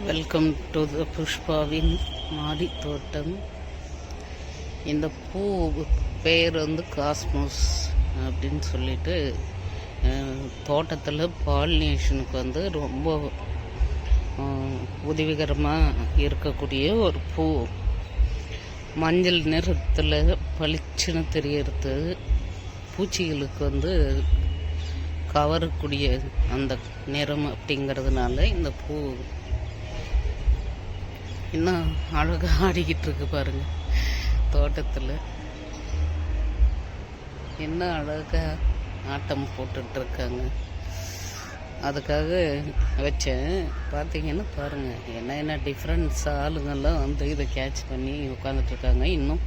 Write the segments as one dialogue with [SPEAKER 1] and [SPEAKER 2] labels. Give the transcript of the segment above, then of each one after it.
[SPEAKER 1] Welcome to the புஷ்பாவின் மாடி தோட்டம் இந்த பூ பேர் வந்து காஸ்மோஸ் அப்படின்னு சொல்லிட்டு தோட்டத்தில் பாலினேஷனுக்கு வந்து ரொம்ப உதவிகரமாக இருக்கக்கூடிய ஒரு பூ. மஞ்சள் நிறத்தில் பளிச்சுன்னு தெரியறது பூச்சிகளுக்கு வந்து கவரக்கூடிய அந்த நிறம் அப்படிங்கிறதுனால இந்த பூ இன்னும் அழகாக ஆடிக்கிட்டு இருக்கு பாருங்க. தோட்டத்தில் என்ன அழகாக ஆட்டம் போட்டுட்டு இருக்காங்க அதுக்காக வச்சேன். பார்த்தீங்கன்னா பாருங்கள் என்ன என்ன டிஃப்ரெண்ட்ஸ் ஆளுங்கள்லாம் வந்து இதை கேட்ச் பண்ணி உட்காந்துட்டு இருக்காங்க இன்னும்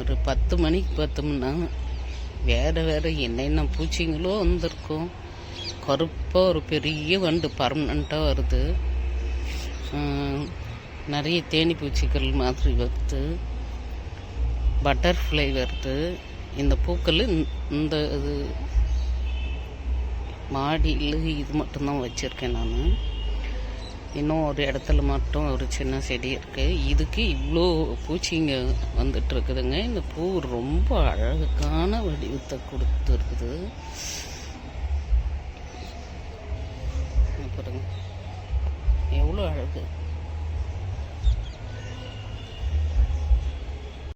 [SPEAKER 1] ஒரு பத்து மணிக்கு பார்த்தோம்னா வேறு வேறு என்னென்ன பூச்சிங்களோ வந்திருக்கும். கருப்பாக ஒரு பெரிய வண்டு பர்மனண்ட்டாக வருது. நிறைய தேனி பூச்சிகள் மாதிரி வருது பட்டர்ஃப்ளை வருது. இந்த பூக்கள் இந்த- இது மாடியில் இது மட்டும்தான் வச்சுருக்கேன் நான். இன்னும் ஒரு இடத்துல மட்டும் ஒரு சின்ன செடி இருக்குது இதுக்கு இவ்வளோ பூச்சிங்க வந்துட்டு இருக்குதுங்க. இந்த பூ ரொம்ப அழகான வடிவத்தை கொடுத்துருக்குது. பாருங்க. எவ்வளோ அழகு.